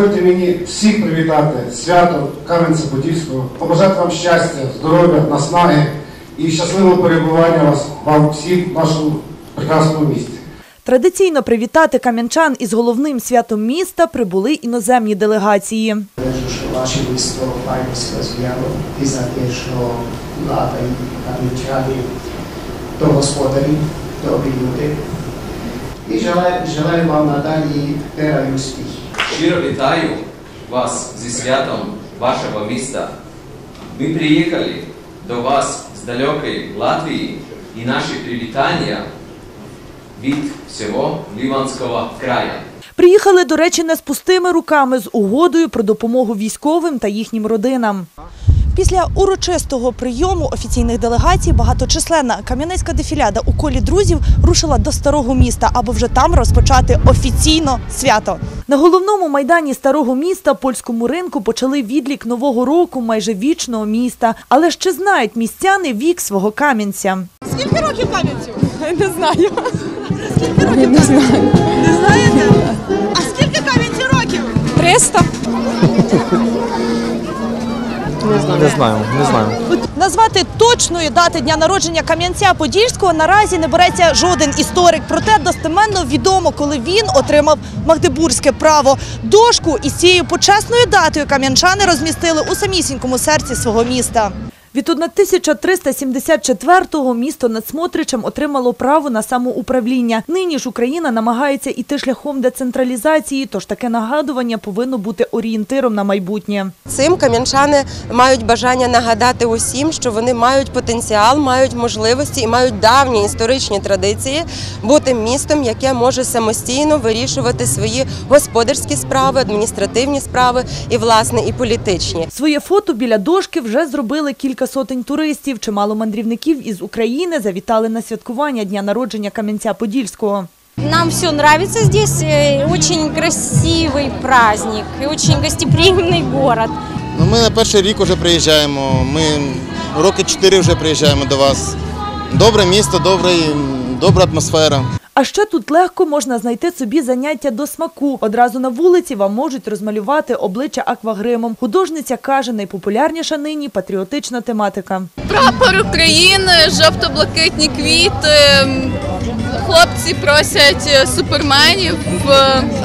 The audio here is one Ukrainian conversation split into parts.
дозвольте мені всіх привітати з святом Кам'янця-Подільського, побажати вам щастя, здоров'я, наснаги і щасливого перебування вас вам всіх в нашому прекрасному місті. Традиційно привітати кам'янчан із головним святом міста прибули іноземні делегації. Vaše mjesto fajno se razvijalo i za te što vlada i kamničani to gospodari, dobri ljudi. I želim, želim vam nadalji tera i uspjeh. Щиро вітаю вас зі святом вашого міста. Ми приїхали до вас з далекої Латвії і наші привітання від всього Ліванського краю. Приїхали, до речі, не з пустими руками з угодою про допомогу військовим та їхнім родинам. Після урочистого прийому офіційних делегацій багаточисленна кам'янецька дефіляда у колі друзів рушила до старого міста, аби вже там розпочати офіційно свято. На головному майдані старого міста польському ринку почали відлік нового року майже вічного міста. Але ще знають містяни вік свого кам'янця. Скільки років Кам'янцю? Не знаю. Скільки років Не знаю. Не знаєте? А скільки Кам'янцю років? 300? Не знаю, не знаю. Назвати точної дати дня народження Кам'янця Подільського наразі не береться жоден історик. Проте достеменно відомо, коли він отримав магдебурзьке право. Дошку із цією почесною датою кам'янчани розмістили у самісінькому серці свого міста. Від 1374-го місто над Смотричем отримало право на самоуправління. Нині ж Україна намагається іти шляхом децентралізації, тож таке нагадування повинно бути орієнтиром на майбутнє. Цим кам'янчани мають бажання нагадати усім, що вони мають потенціал, мають можливості і мають давні історичні традиції бути містом, яке може самостійно вирішувати свої господарські справи, адміністративні справи і власне і політичні. Своє фото біля дошки вже зробили кілька сотень туристів. Чимало мандрівників із України завітали на святкування дня народження Кам'янця-Подільського. Нам все нравится здесь, э, очень красивый праздник и очень гостеприимный город. Ну, ми на перший рік вже приїжджаємо. Ми роки чотири вже приїжджаємо до вас. Добре місто, добре, добра атмосфера. А ще тут легко можна знайти собі заняття до смаку. Одразу на вулиці вам можуть розмалювати обличчя аквагримом. Художниця каже, найпопулярніша нині патріотична тематика. Прапор України, жовто-блакитні квіти. Хлопці просять суперменів.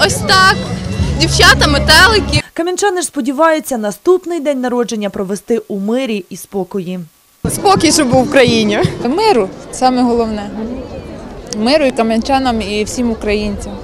Ось так. Дівчата, метелики. Кам'янчани ж сподіваються наступний день народження провести у мирі і спокої. Спокій, щоб був в країні. Миру саме головне. Миру і кам'янчанам, і всім українцям.